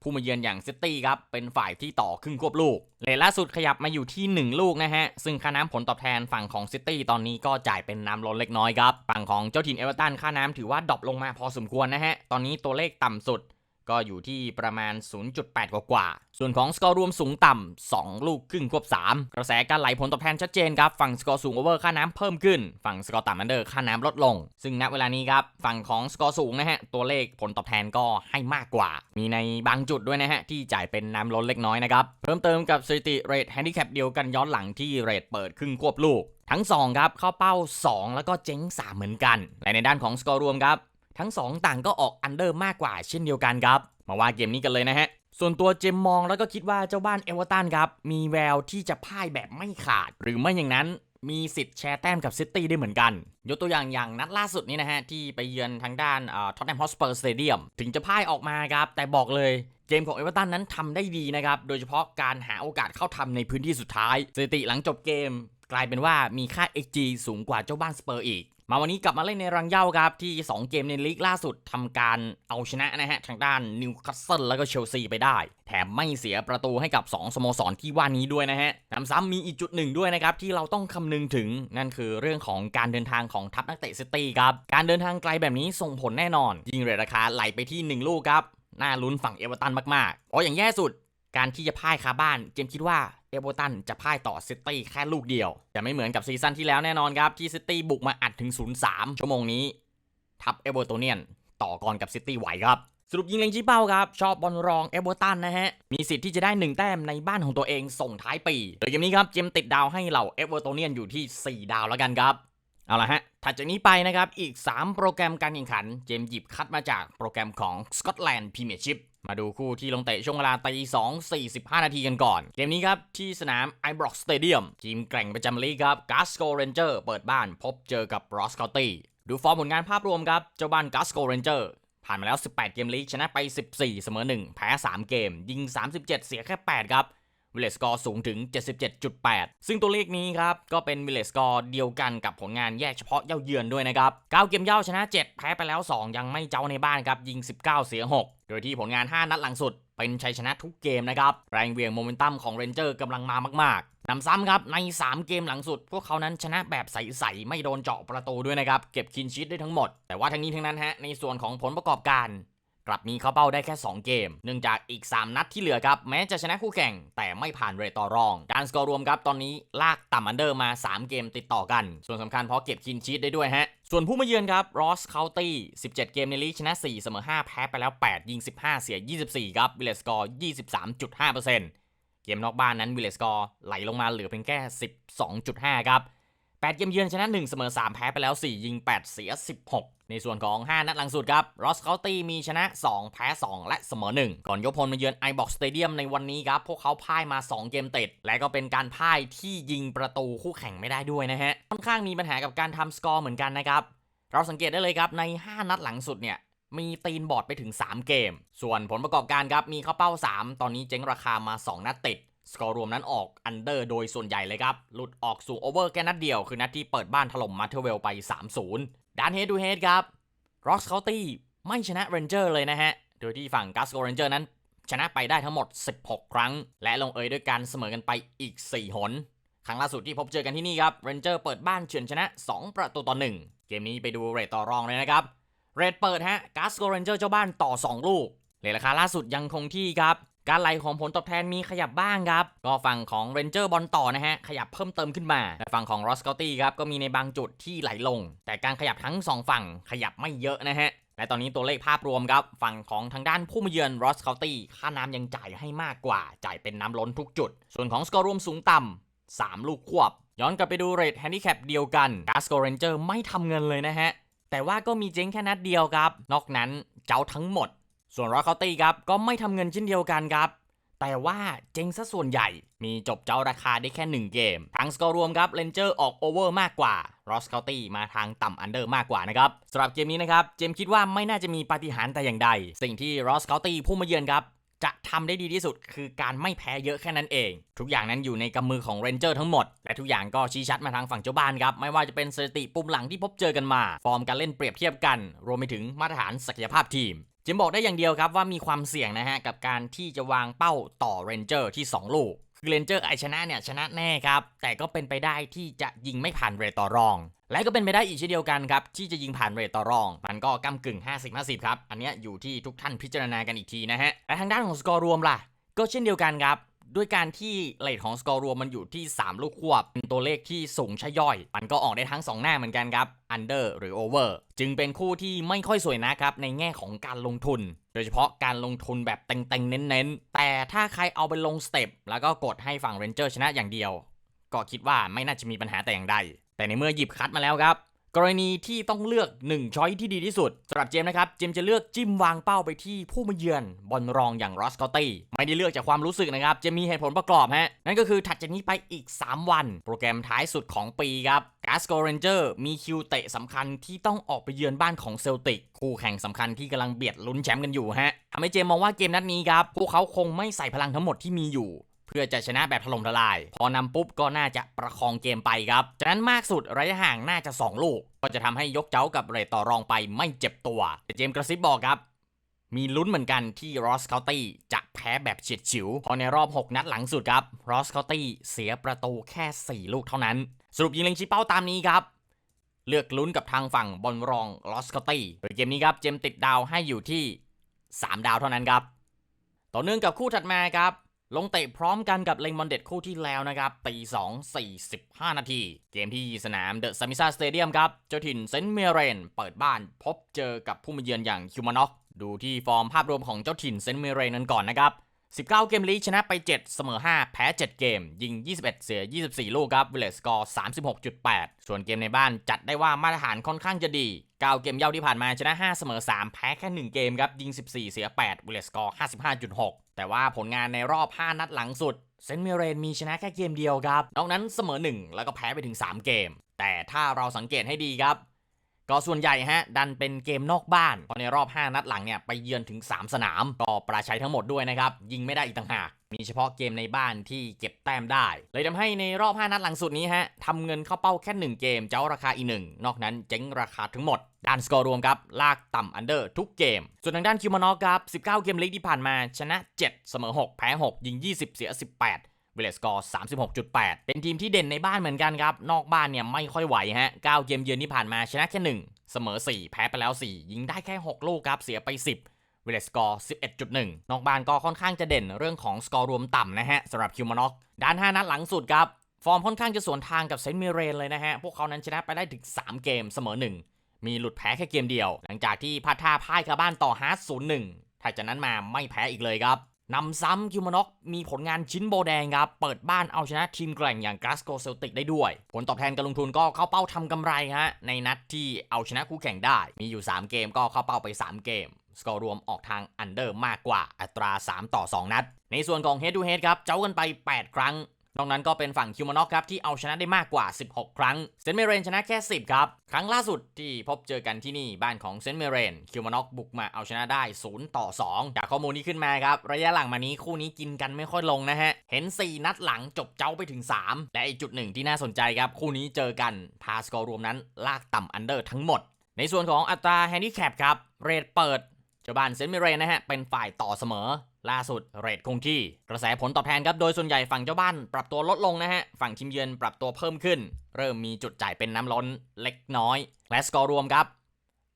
ผู้มาเยือนอย่างซิตี้ครับ เป็นฝ่ายที่ต่อครึ่งควบลูกเลทล่าสุดขยับมาอยู่ที่ 1 ลูกนะฮะ ซึ่งค่าน้ำผลตอบแทนฝั่งของซิตี้ตอนนี้ก็จ่ายเป็นน้ำล้นเล็กน้อยครับ ฝั่งของเจ้าถิ่นเอเวอร์ตันค่าน้ำถือว่าดรอปลงมาพอสมควรนะฮะ ตอนนี้ตัวเลขต่ำสุด ก็อยู่ที่ประมาณ 0.8 กว่ากว่าๆส่วนของสกอร์รวมสูงต่ำ 2 ลูกครึ่งควบ 3 กระแสการไหลผลตอบแทนชัดเจนครับ ฝั่งสกอร์สูงโอเวอร์ค่าน้ำเพิ่มขึ้น ฝั่งสกอร์ต่ำอันเดอร์ค่าน้ำลดลง ซึ่งณเวลานี้ครับ ฝั่งของสกอร์สูงนะฮะ ตัวเลขผลตอบแทนก็ให้มากกว่า มีในบางจุดด้วยนะฮะ ที่จ่ายเป็นน้ำล้นเล็กน้อยนะครับ เพิ่มเติมกับสถิติเรทแฮนดิแคปเดียวกันย้อนหลังที่เรทเปิดครึ่งควบลูก ทั้ง 2 ครับเข้าเป้า 2 แล้วก็เจ๊ง3เหมือนกัน และในด้านของสกอร์รวมครับ ทั้ง 2 ต่างก็ออกอันเดอร์มากกว่าเช่นเดียวกันครับ มาว่าเกมนี้กันเลยนะฮะ ส่วนตัวเจมมองแล้วก็คิดว่าเจ้าบ้านเอเวอร์ตันครับ มีแววที่จะพ่ายแบบไม่ขาด หรือไม่อย่างนั้นมีสิทธิ์แชร์แต้มกับซิตี้ได้เหมือนกัน ยกตัวอย่างอย่างนัดล่าสุดนี้นะฮะ ที่ไปเยือนทางด้านท็อตแนมฮอสเปอร์สเตเดียมถึงจะพ่ายออกมาครับ แต่บอกเลยเกมของเอเวอร์ตันนั้นทำได้ดีนะครับ โดยเฉพาะการหาโอกาสเข้าทำในพื้นที่สุดท้ายสถิติหลังจบเกม กลายเป็นว่ามีค่า XG สูงกว่าเจ้าบ้านสเปอร์อีก มาวันนี้กลับมาเล่นในรังเย่าครับ ที่ 2 เกมในลีกล่าสุดทำการเอาชนะนะฮะ ทางด้านนิวคาสเซิลแล้วก็เชลซีไปได้ แถมไม่เสียประตูให้กับ 2 สโมสรที่ว่านี้ด้วยนะฮะนำซ้ำมีอีกจุดหนึ่งด้วยนะครับ ที่เราต้องคำนึงถึงนั่นคือเรื่องของการเดินทางของทัพนักเตะซิตี้ครับ การเดินทางไกลแบบนี้ส่งผลแน่นอน ยิงเรทราคาไหลไปที่ 1 ลูกครับน่าลุ้นฝั่งเอเวอร์ตันมากๆเพราะอย่างแย่สุด การที่จะพ่ายคาบ้านเจมคิดว่าเอเวอร์ตันจะพ่ายต่อซิตี้แค่ลูกเดียว จะไม่เหมือนกับซีซั่นที่แล้วแน่นอนครับ ที่ซิตี้บุกมาอัดถึง 0-3 ชั่วโมงนี้ ทับเอเวอร์ตันเนียนต่อกรกับซิตี้ไหวครับ สรุปยิงเล็งชี้เป้าครับ ชอบบอลรองเอเวอร์ตันนะฮะ มีสิทธิ์ที่จะได้ 1 แต้มในบ้านของตัวเองส่งท้ายปีโดยเกมนี้ครับเจมติดดาวให้เหล่าเอเวอร์ตันเนียนอยู่ที่ 4 ดาวแล้วกันครับเอาละฮะ ถัดจากนี้ไปนะครับ อีก 3 โปรแกรมการแข่งขัน เจมหยิบคัดมาจากโปรแกรมของสกอตแลนด์พรีเมียร์ชิพ มาดูคู่ที่ลงเตะช่วงเวลาตี2 45นาทีกันก่อน เกมนี้ครับ ที่สนาม i b r o x Stadium ทีมแกร่งประจำลีกครับ Glasgow Ranger เปิดบ้านพบเจอกับ Ross County ดูฟอร์มผลงานภาพรวมครับ เจ้าบ้าน Glasgow Ranger ผ่านมาแล้ว 18 เกมลีกชนะไป 14 เสมอ 1 แพ้ 3 เกม ยิง 37 เสียแค่ 8 ครับ วิลเลสกอร์สูงถึง 77.8 ซึ่งตัวเลขนี้ครับก็เป็นวิลเลสกอร์เดียวกันกับผลงานแยกเฉพาะเย่าเยือนด้วยนะครับ 9 เกมเย่าชนะ 7 แพ้ไปแล้ว 2 ยังไม่เจ้าในบ้านครับยิง 19 เสีย 6 โดยที่ผลงาน 5 นัดหลังสุด เป็นชัยชนะทุกเกมนะครับแรงเวียงโมเมนตัมของเรนเจอร์กำลังมามากๆนำซ้ำครับ ใน 3 เกมหลังสุด พวกเขานั้นชนะแบบใส ๆ ไม่โดนเจาะประตูด้วยนะครับ เก็บคินชีตได้ทั้งหมด แต่ว่าทั้งนี้ทั้งนั้นฮะในส่วนของผลประกอบการ กลับมีเข้าเป้าได้แค่ 2 เกม เนื่องจากอีก 3 นัดที่เหลือครับ แม้จะชนะคู่แข่ง แต่ไม่ผ่านเรทต่อรอง การสกอร์รวมครับ ตอนนี้ลากต่ำอันเดอร์มา 3 เกมติดต่อกัน ส่วนสำคัญเพราะเก็บคินชีตได้ด้วยฮะ ส่วนผู้มาเยือนครับรอสเคานตี้17 เกมในลีกชนะ 4 เสมอ 5 แพ้ไปแล้ว 8 ยิง 15 เสีย 24 ครับวิลเลสกอร์23.5%เกมนอกบ้านนั้นวิลเลสกอร์ไหลลงมาเหลือเพียงแค่ 12.5 ครับ 8 เกมเยือนชนะ 1 เสมอ 3 แพ้ไปแล้ว 4 ยิง 8 เสีย 16 ในส่วนของ 5 นัดหลังสุดครับรอสเคาตีมีชนะ 2 แพ้ 2 และเสมอ 1 ก่อนยกพลมาเยือน iBox Stadium ในวันนี้ครับ พวกเขาพ่ายมา 2 เกมติด และก็เป็นการพ่ายที่ยิงประตูคู่แข่งไม่ได้ด้วยนะฮะ ค่อนข้างมีปัญหากับการทำสกอร์เหมือนกันนะครับ เราสังเกตได้เลยครับใน 5 นัดหลังสุดเนี่ยมีตีนบอดไปถึง 3 เกม ส่วนผลประกอบการครับมีเข้าเป้า 3 ตอนนี้เจ๊งราคามา 2 นัดติด สกอร์รวมนั้นออกอันเดอร์โดยส่วนใหญ่เลยครับ หลุดออกสู่โอเวอร์แค่นัดเดียว คือนัดที่เปิดบ้านถล่มมาเทเวลไป 3-0 ด้านเฮดดูเฮดครับร็อกสเคาตี้ไม่ชนะเรนเจอร์เลยนะฮะ โดยที่ฝั่งกัสโกเรนเจอร์นั้น ชนะไปได้ทั้งหมด 16 ครั้ง และลงเอยด้วยการเสมอกันไปอีก 4 หน ครั้งล่าสุดที่พบเจอกันที่นี่ครับเรนเจอร์เปิดบ้านเฉือนชนะ 2 ประตูต่อ 1 เกมนี้ไปดูเรทต่อรองเลยนะครับ เรทเปิดฮะกัสโกเรนเจอร์เจ้าบ้านต่อ 2 ลูกเลทราคาล่าสุดยังคงที่ครับ การไหลของผลตอบแทนมีขยับบ้างครับ ก็ฝั่งของเรนเจอร์บอลต่อนะฮะ ขยับเพิ่มเติมขึ้นมา แต่ฝั่งของรอสกอตตี้ครับก็มีในบางจุดที่ไหลลง แต่การขยับทั้ง 2 ฝั่งขยับไม่เยอะนะฮะและตอนนี้ตัวเลขภาพรวมครับ ฝั่งของทางด้านผู้มาเยือนรอสคาตี้ค่าน้ำยังจ่ายให้มากกว่า จ่ายเป็นน้ำล้นทุกจุด ส่วนของสกอร์รวมสูงต่ำ3ลูกควบ ย้อนกลับไปดูเรทแฮนดิแคปเดียวกันกาสโกเรนเจอร์ไม่ทำเงินเลยนะฮะ แต่ว่าก็มีเจ๊งแค่นัดเดียวครับ นอกนั้นเจ้าทั้งหมด ส่วนรอสคาตี้ครับก็ไม่ทำเงินเช่นเดียวกันครับ แต่ว่าเจ๊งซะส่วนใหญ่มีจบเจ้าราคาได้แค่ 1 เกมทางสกอร์รวมครับเลนเจอร์ออกโอเวอร์มากกว่ารอสคาตี้มาทางต่ำอันเดอร์มากกว่านะครับสำหรับเกมนี้นะครับเจมคิดว่าไม่น่าจะมีปาฏิหาริย์แต่อย่างใด สิ่งที่รอสคาตี้ผู้มาเยือนครับจะทำได้ดีที่สุดคือการไม่แพ้เยอะแค่นั้นเอง ทุกอย่างนั้นอยู่ในกำมือของเรนเจอร์ทั้งหมด และทุกอย่างก็ชี้ชัดมาทางฝั่งเจ้าบ้านครับ ไม่ว่าจะเป็นสถิติปุ่มหลังที่พบเจอกันมา ฟอร์มการเล่นเปรียบเทียบกัน รวมไปถึงมาตรฐานศักยภาพทีม จิมบอกได้อย่างเดียวครับว่ามีความเสี่ยงนะฮะ กับการที่จะวางเป้าต่อเรนเจอร์ที่ 2 ลูกคือเรนเจอร์ไอชนะเนี่ยชนะแน่ครับ แต่ก็เป็นไปได้ที่จะยิงไม่ผ่านเรตต่อรอง และก็เป็นไปได้อีกเช่นเดียวกันครับ ที่จะยิงผ่านเรตต่อรอง มันก็ก้ากึ่ง 50-50 ครับ อันเนี้ยอยู่ที่ทุกท่านพิจารณากันอีกทีนะฮะและทางด้านของสกอร์รวมล่ะ ก็เช่นเดียวกันครับ ด้วยการที่เรทของสกอร์รวมมันอยู่ที่ 3 ลูกควบ เป็นตัวเลขที่สูงชะย่อย มันก็ออกได้ทั้ง 2 หน้าเหมือนกันครับ under หรือ over จึงเป็นคู่ที่ไม่ค่อยสวยนะครับในแง่ของการลงทุน โดยเฉพาะการลงทุนแบบเต็งๆ เน้นๆ แต่ถ้าใครเอาไปลงสเต็ปแล้วก็กดให้ฝั่งเรนเจอร์ชนะอย่างเดียว ก็คิดว่าไม่น่าจะมีปัญหาแต่อย่างใดแต่ในเมื่อหยิบคัดมาแล้วครับ กรณีที่ต้องเลือก1ช้อยที่ดีที่สุดสำหรับเจมส์นะครับ เจมส์จะเลือกจิ้มวางเป้าไปที่ผู้มาเยือนบอลรองอย่างรอสกอตตี้ไม่ได้เลือกจากความรู้สึกนะครับจะมีเหตุผลประกอบฮะนั่นก็คือถัดจากนี้ไปอีก 3 วัน โปรแกรมท้ายสุดของปีครับกาสโกเรนเจอร์มีคิวเตะสำคัญที่ต้องออกไปเยือนบ้านของเซลติกคู่แข่งสำคัญที่กำลังเบียดลุ้นแชมป์กันอยู่ฮะทำให้เจมส์มองว่าเกมนัดนี้ครับพวกเขาคงไม่ใส่พลังทั้งหมดที่มีอยู่ เพื่อจะชนะแบบถล่มทลาย พอนำปุ๊บก็น่าจะประคองเกมไปครับจากนั้นมากสุดระยะห่างน่าจะ 2 ลูก ก็จะทำให้ยกเจ้ากับเรทต่อรองไปไม่เจ็บตัวแต่เจมกระซิบบอกครับ มีลุ้นเหมือนกันที่รอสเคาตี้จะแพ้แบบเฉียดฉิว พอในรอบ 6 นัดหลังสุดครับรอสเคาตี้เสียประตูแค่ 4 ลูกเท่านั้น สรุปยิงเล็งชี้เป้าตามนี้ครับเลือกลุ้นกับทางฝั่งบอลรองลอสเคาตี้โดยเกมนี้ครับ เจมติดดาวให้อยู่ที่ 3 ดาวเท่านั้นครับ ต่อเนื่องกับคู่ถัดมาครับ ลงเตะพร้อมกันกับเลงมอนเด็ดคู่ที่แล้วนะครับตี2 45 นาที เกมที่สนามเดอะซามิซาสเตเดียมครับ เจ้าถิ่นเซนต์เมเรนเปิดบ้านพบเจอกับผู้มาเยือนอย่างคิวมานอกดูที่ฟอร์มภาพรวมของเจ้าถิ่นเซนต์เมเรนนั้นก่อนนะครับ 19 เกมลีกชนะไป 7 เสมอ 5 แพ้ 7 เกม ยิง 21 เสีย 24 ลูกครับวิลเลสกอร์ 36.8 ส่วนเกมในบ้านจัดได้ว่ามาตรฐานค่อนข้างจะดี 9 เกมเย่าที่ผ่านมาชนะ 5 เสมอ 3 แพ้แค่ 1 เกมครับ ยิง 14 เสีย8วิลเลสกอร์55.6 แต่ว่าผลงานในรอบ 5 นัดหลังสุด เซนต์เมเรนมีชนะแค่เกมเดียวครับ นอกนั้นเสมอ 1 แล้วก็แพ้ไปถึง 3 เกม แต่ถ้าเราสังเกตให้ดีครับ ก็ส่วนใหญ่ฮะ ดันเป็นเกมนอกบ้านพราะในรอบ 5 นัดหลังเนี่ย ไปเยือนถึง 3 สนาม ก็ปราชัยทั้งหมดด้วยนะครับ ยิงไม่ได้อีกต่างหาก มีเฉพาะเกมในบ้านที่เก็บแต้มได้ เลยทำให้ในรอบ 5 นัดหลังสุดนี้ฮะทำเงินเข้าเป้าแค่ 1 เกม เจ้าราคาอีกหนึ่งนอกนั้นเจ๊งราคาทั้งหมดด้านสกอร์รวมครับ ลากต่ำอันเดอร์ทุกเกม ส่วนทางด้านคิวมานอกครับ 19 เกมลีกที่ผ่านมาชนะ 7 เสมอ 6 แพ้ 6 ยิง 20 เสีย 18 เวลสกอร์36.8 เป็นทีมที่เด่นในบ้านเหมือนกันครับ นอกบ้านเนี่ยไม่ค่อยไหวฮะ 9 เกมเยือนที่ผ่านมาชนะแค่ 1 เสมอ 4 แพ้ไปแล้ว 4 ยิงได้แค่ 6 ลูกครับ เสียไป 10 เวลสกอร์ 11.1 นอกบ้านก็ค่อนข้างจะเด่นเรื่องของสกอร์รวมต่ำนะฮะสำหรับคิวมานอกด้าน 5 นัดหลังสุดครับ ฟอร์มค่อนข้างจะสวนทางกับเซนต์มิเรนเลยนะฮะ พวกเขานั้นชนะไปได้ถึง 3 เกมเสมอ 1 มีหลุดแพ้แค่เกมเดียว หลังจากที่พลาดท่าพ่ายคาบ้านต่อฮาร์ด0-1ถัดจากนั้นมาไม่แพ้อีกเลยครับ นำซ้ำคิวมานอกมีผลงานชิ้นโบแดงครับ เปิดบ้านเอาชนะทีมแกร่งอย่างกราสโกเซลติกได้ด้วย ผลตอบแทนการลงทุนก็เข้าเป้าทำกำไรฮะ ในนัดที่เอาชนะคู่แข่งได้ มีอยู่ 3 เกมก็เข้าเป้าไป 3 เกม สกอร์รวมออกทางอันเดอร์มากกว่าอัตรา 3 ต่อ 2 นัด ในส่วนของ Head to Head ครับ เจ้ากันไป 8 ครั้ง นอกนั้นก็เป็นฝั่งคิวมานอกครับที่เอาชนะได้มากกว่า 16 ครั้ง เซนเมเรนชนะแค่ 10 ครับ ครั้งล่าสุดที่พบเจอกันที่นี่บ้านของเซนเมเรนคิวมานอกบุกมาเอาชนะได้ 0 ต่อ 2 จากข้อมูลนี้ขึ้นมาครับ ระยะหลังมานี้คู่นี้กินกันไม่ค่อยลงนะฮะ เห็น 4 นัดหลังจบเจ้าไปถึง 3 และอีกจุดหนึ่งที่น่าสนใจครับ คู่นี้เจอกันพาสกอร์รวมนั้นลากต่ำอันเดอร์ทั้งหมด ในส่วนของอัตราแฮนดิแคปครับเรทเปิดเจ้าบ้านเซนเมเรนนะฮะเป็นฝ่ายต่อเสมอ ล่าสุดเรทคงที่กระแสผลตอบแทนครับ โดยส่วนใหญ่ฝั่งเจ้าบ้านปรับตัวลดลงนะฮะ ฝั่งทีมเยือนปรับตัวเพิ่มขึ้น เริ่มมีจุดจ่ายเป็นน้ำล้นเล็กน้อย และสกอร์รวมครับ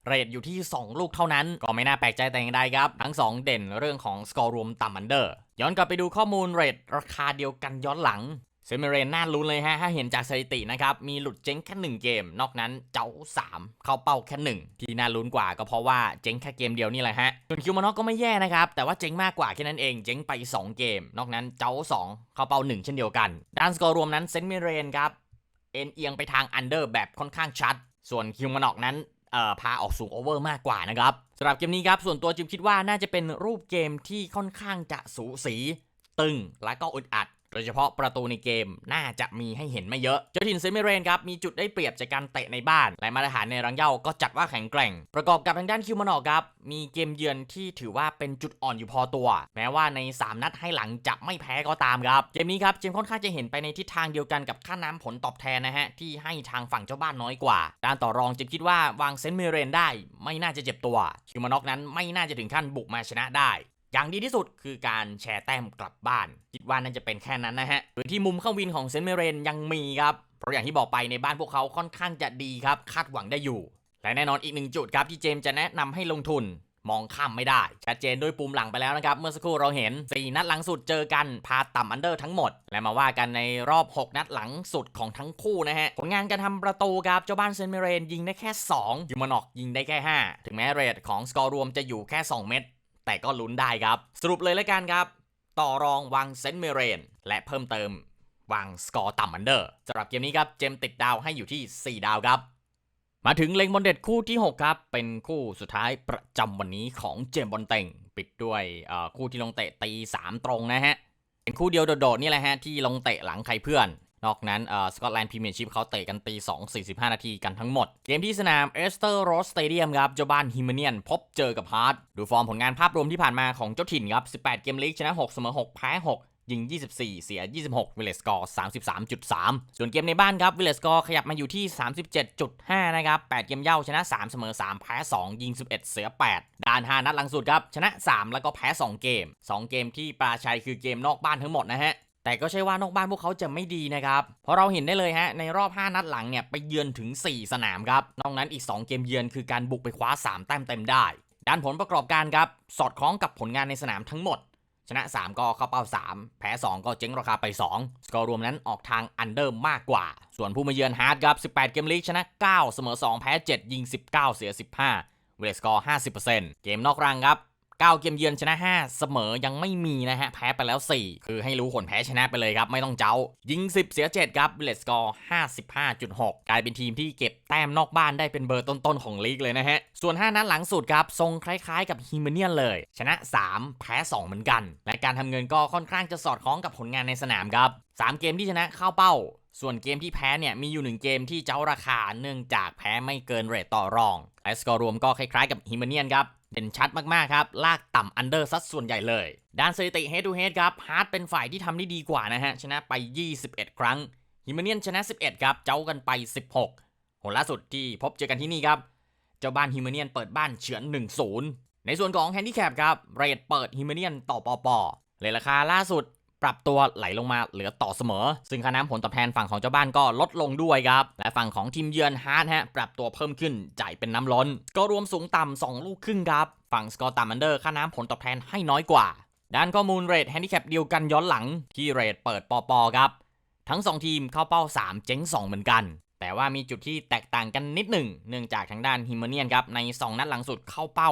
เรทอยู่ที่ 2 ลูกเท่านั้น ก็ไม่น่าแปลกใจแต่อย่างใดครับ ทั้ง 2 เด่นเรื่องของสกอร์รวมต่ำอันเดอร์ ย้อนกลับไปดูข้อมูลเรทราคาเดียวกันย้อนหลัง เซมิเรนน่าลุ้นเลยฮะ ถ้าเห็นจากสถิตินะครับ มีหลุดเจ๊งแค่ 1 เกม นอกนั้นเจ้า 3 เข้าเป้าแค่ 1 ที่น่าลุ้นกว่าก็เพราะว่าเจ๊งแค่เกมเดียวนี่แหละฮะ ส่วนคิวมานอกก็ไม่แย่นะครับ แต่ว่าเจ๊งมากกว่าแค่นั้นเอง เจ๊งไป 2 เกม นอกนั้นเจ้า 2 เข้าเป้า 1 เช่นเดียวกัน ด้านสกอร์รวมนั้นเซนต์มิเรนครับ เอ็นเอียงไปทางอันเดอร์แบบค่อนข้างชัด ส่วนคิวมานอกนั้นเอ่อพาออกสูงโอเวอร์มากกว่านะครับสำหรับเกมนี้ครับส่วนตัวจิมคิดว่าน่าจะเป็นรูปเกมที่ค่อนข้างจะสูสี ตึงและก็อึดอัด ดยเฉพาะประตูในเกมน่าจะมีให้เห็นไม่เยอะเจ้าถิ่นเซมิเรนครับมีจุดได้เปรียบจากการเตะในบ้าน และมาตรฐานในรังเย่าก็จัดว่าแข็งแกร่ง ประกอบกับทางด้านคิวมานอกครับมีเกมเยือนที่ถือว่าเป็นจุดอ่อนอยู่พอตัว แม้ว่าใน 3 นัดให้หลังจะไม่แพ้ก็ตามครับเกมนี้ครับเจมค่อนข้างจะเห็นไปในทิศทางเดียวกันกับค่าน้ำผลตอบแทนนะฮะที่ให้ทางฝั่งเจ้าบ้านน้อยกว่าด้านต่อรองเจมคิดว่าวางเซนเมเรนได้ ไม่น่าจะเจ็บตัวคิวมานอกนั้นไม่น่าจะถึงขั้นบุกมาชนะได้ อย่างดีที่สุดคือการแชร์แต้มกลับบ้าน คิดว่าน่าจะเป็นแค่นั้นนะฮะโดยที่มุมเข้าวินของเซนเมเรนยังมีครับ เพราะอย่างที่บอกไปในบ้านพวกเขาค่อนข้างจะดีครับ คาดหวังได้อยู่ และแน่นอนอีกหนึ่งจุดครับที่เจมส์จะแนะนำให้ลงทุนมองข้ามไม่ได้ ชัดเจนด้วยปุ่มหลังไปแล้วนะครับ เมื่อสักครู่เราเห็น 4 นัดหลังสุดเจอกัน พาต่ำอันเดอร์ทั้งหมด และมาว่ากันในรอบ 6 นัดหลังสุดของทั้งคู่นะฮะ ผลงานการทำประตูครับ เจ้าบ้านเซนเมเรนยิงได้แค่ 2 ยูมานอกยิงได้แค่ 5 ถึงแม้เรทของสกอร์รวมจะอยู่แค่ 2 เม็ด แต่ก็ลุ้นได้ครับ สรุปเลยแล้วกันครับ ต่อรองวางเซนเมเรน และเพิ่มเติมวางสกอร์ต่ำอันเดอร์สำหรับเกมนี้ครับเจมติดดาวให้อยู่ที่ 4 ดาวครับ มาถึงเล็งบอลเด็ดคู่ที่ 6 ครับ เป็นคู่สุดท้ายประจำวันนี้ของเจมบอลเต็งปิดด้วยคู่ที่ลงเตะตี3ตรงนะฮะเป็นคู่เดียวโดดๆนี่แหละฮะที่ลงเตะหลังใครเพื่อน นอกนั้นเอ่อสกอตแลนด์พรีเมียร์ชิพเขาเตะกันตี2 45 นาทีกันทั้งหมด เกมที่สนามเอสเตอร์โรสสเตเดียมครับเจ้าบ้านฮิมเนียน พบเจอกับฮาร์ดดูฟอร์มผลงานภาพรวมที่ผ่านมาของเจ้าถิ่นครับ 18 เกมลีกชนะ 6 เสมอ 6 แพ้ 6ยิง 24 เสีย 26วิลเลสกอร์ 33.3 ส่วนเกมในบ้านครับวิลเลสกอร์ขยับมาอยู่ที่ 37.5 นะครับ 8 เกมเย่าชนะ 3 เสมอ 3 แพ้ 2 ยิง 11 เสีย 8ด้าน 5 นัดหลังสุดครับ ชนะ 3 แล้วก็แพ้ 2 เกม 2 เกมที่ปราชัยคือเกมนอกบ้านทั้งหมดนะฮะ แต่ก็ใช่ว่านอกบ้านพวกเขาจะไม่ดีนะครับ เพราะเราเห็นได้เลยฮะ ในรอบ 5 นัดหลังเนี่ยไปเยือนถึง 4 สนามครับ นอกนั้นอีก 2 เกมเยือนคือการบุกไปคว้า 3 แต้มเต็มได้ ด้านผลประกอบการครับ สอดคล้องกับผลงานในสนามทั้งหมด ชนะ 3 ก็เข้าเป้า 3 แพ้ 2 ก็เจ๊งราคาไป 2 สกอร์รวมนั้นออกทางอันเดอร์มากกว่า ส่วนผู้มาเยือนฮาร์ดครับ 18 เกมลีกชนะ 9 เสมอ 2 แพ้ 7 ยิง 19 เสีย 15 เวลสกอร์ 50%เกมนอกรังครับ 9 เกมเยือนชนะ 5 เสมอยังไม่มีนะฮะ แพ้ไปแล้ว 4 คือให้รู้ผลแพ้ชนะไปเลยครับ ไม่ต้องเจ้า ยิง 10 เสีย 7 ครับเลสกอร์55.6 กลายเป็นทีมที่เก็บแต้มนอกบ้านได้เป็นเบอร์ต้นๆของลีกเลยนะฮะ ส่วน 5 นัดหลังสุดครับ ทรงคล้ายๆ กับฮิมเนียนเลย ชนะ 3 แพ้ 2 เหมือนกัน และการทำเงินก็ค่อนข้างจะสอดคล้องกับผลงานในสนามครับ 3 เกมที่ชนะเข้าเป้าส่วนเกมที่แพ้เนี่ยมีอยู่หนึ่งเกมที่เจ้าราคาเนื่องจากแพ้ไม่เกินเรทต่อรองและสกอร์รวมก็คล้ายๆกับฮิมเนียนครับ เด่นชัดมากๆครับ ลากต่ำอันเดอร์ซัดส่วนใหญ่เลย ด้านสถิติ head to head ครับฮาร์ดเป็นฝ่ายที่ทำได้ดีกว่านะฮะ ชนะไป 21 ครั้งฮิมเนียนชนะ 11 ครับ เจ้ากันไป 16ผลล่าสุดที่พบเจอกันที่นี่ครับ เจ้าบ้านฮิมเนียนเปิดบ้านเฉือน 1-0 ในส่วนของแฮนดิแคปครับเรทเปิดฮิมเนียนต่อปอปอเลยราคาล่าสุด ปรับตัวไหลลงมาเหลือต่อเสมอ ซึ่งค่าน้ำผลตอบแทนฝั่งของเจ้าบ้านก็ลดลงด้วยครับ และฝั่งของทีมเยือนฮาร์ดฮะปรับตัวเพิ่มขึ้นจ่ายเป็นน้ำล้น ก็รวมสูงต่ำ2ลูกครึ่งครับ ฝั่งสกอร์ต่ำอันเดอร์ค่าน้ำผลตอบแทนให้น้อยกว่า ด้านข้อมูลเรทแฮนดิแคปเดียวกันย้อนหลังที่เรทเปิดปอปอครับ ทั้ง 2 ทีมเข้าเป้า 3 เจ๊ง 2 เหมือนกัน แต่ว่ามีจุดที่แตกต่างกันนิดหนึ่งเนื่องจากทางด้านฮิมเมเนียนครับใน 2 นัดหลังสุดเข้าเป้า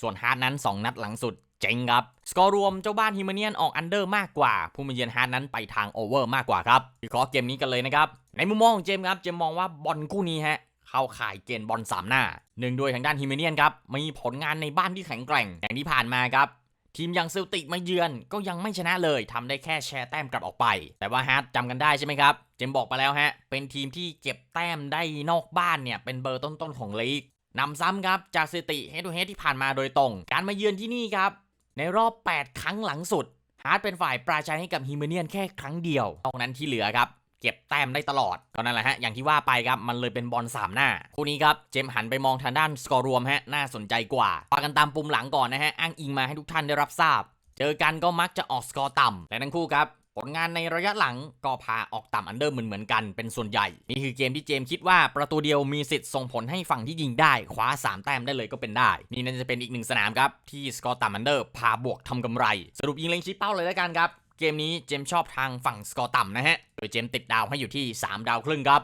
ส่วนฮาร์ดนั้น 2 นัดหลังสุด เจ๊งครับ สกอร์รวมเจ้าบ้านฮิมเมเนียนออกอันเดอร์มากกว่า ผู้มาเยือนฮาร์ดนั้นไปทางโอเวอร์มากกว่าครับวิเคราะห์เกมนี้กันเลยนะครับ ในมุมมองของเจมส์ครับ เจมมองว่าบอลคู่นี้ฮะเข้าข่ายเกณฑ์บอลสามหน้าหนึ่งโดยทางด้านฮิมเมเนียนครับมีผลงานในบ้านที่แข็งแกร่งอย่างที่ผ่านมาครับทีมอย่างเซลติกมาเยือนก็ยังไม่ชนะเลยทำได้แค่แชร์แต้มกลับออกไป แต่ว่าฮาร์ดจำกันได้ใช่ไหมครับ เจมบอกไปแล้วฮะ เป็นทีมที่เก็บแต้มได้นอกบ้านเนี่ย เป็นเบอร์ต้นๆของลีกนำซ้ำครับจากสถิติเฮดูเฮดที่ผ่านมาโดยตรง การมาเยือนที่นี่ครับ ในรอบ 8 ครั้งหลังสุด ฮาร์ดเป็นฝ่ายปราชัยให้กับฮิมเมเนียนแค่ครั้งเดียวนองนั้นที่เหลือครับ เก็บแต้มได้ตลอดก็นั่นแหละฮะ อย่างที่ว่าไปครับ มันเลยเป็นบอลสามหน้า คู่นี้ครับเจมส์หันไปมองทางด้านสกอร์รวมฮะน่าสนใจกว่าว่ากันตามปุ่มหลังก่อนนะฮะอ้างอิงมาให้ทุกท่านได้รับทราบ เจอกันก็มักจะออกสกอร์ต่ำและทั้งคู่ครับ ผลงานในระยะหลังก็พาออกต่ำอันเดอร์เหมือนเหมือนกันเป็นส่วนใหญ่ นี่คือเกมที่เจมคิดว่าประตูเดียวมีสิทธิ์ส่งผลให้ฝั่งที่ยิงได้คว้า 3 แต้มได้เลยก็เป็นได้ นี่น่าจะเป็นอีกหนึ่งสนามครับ ที่สกอร์ต่ำอันเดอร์พาบวกทำกำไร สรุปยิงเล็งชี้เป้าเลยแล้วกันครับ เกมนี้เจมชอบทางฝั่งสกอร์ต่ำนะฮะโดยเจมติดดาวให้อยู่ที่ 3 ดาวครึ่งครับ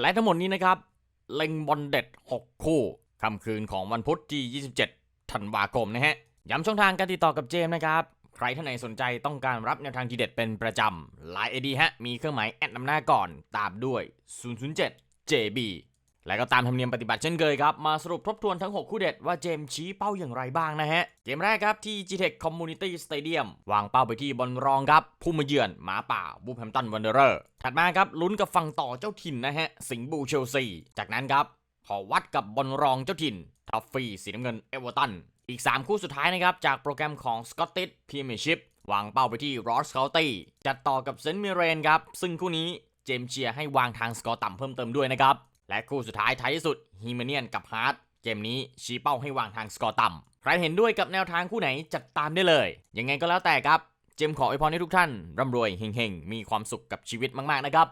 และทั้งหมดนี้นะครับเล็งบอลเด็ด 6 คู่ค่ำคืนของวันพุธที่ 27 ธันวาคมนะฮะย้ำช่องทางการติดต่อกับเจมนะครับ ใครท่านไหนสนใจต้องการรับแนวทางทีเด็ดเป็นประจำไลน์เอดีฮะ มีเครื่องหมายแอดนำหน้าก่อน ตามด้วย 007 JB และก็ตามธรรมเนียมปฏิบัติเช่นเคยครับ มาสรุปทบทวนทั้ง 6 คู่เด็ดว่าเจมส์ชี้เป้าอย่างไรบ้างนะฮะ เกมแรกครับที่ GTEC Community Stadium วางเป้าไปที่บอลรองครับ ผู้มาเยือนหมาป่าบูแฮมตันวันเดอร์ถัดมาครับ ลุ้นกับฝั่งต่อเจ้าถิ่นนะฮะ สิงห์บูเชลซี จากนั้นครับ ขอวัดกับบอลรองเจ้าถิ่นทัฟฟี่สีน้ำเงินเอเวอร์ตัน อีก 3 คู่สุดท้ายนะครับจากโปรแกรมของ Scottish Premiership วางเป้าไปที่ Ross County จัดต่อกับเซนต์มิเรนครับ ซึ่งคู่นี้เจมเชียให้วางทางสกอร์ต่ำเพิ่มเติมด้วยนะครับ และคู่สุดท้ายท้ายที่สุดฮิมเนียนกับฮาร์ดเกมนี้ชี้เป้าให้วางทางสกอร์ต่ำใครเห็นด้วยกับแนวทางคู่ไหนจัดตามได้เลย ยังไงก็แล้วแต่ครับ เจมขออวยพรให้ทุกท่านร่ำรวยเฮงๆ มีความสุขกับชีวิตมากๆนะครับ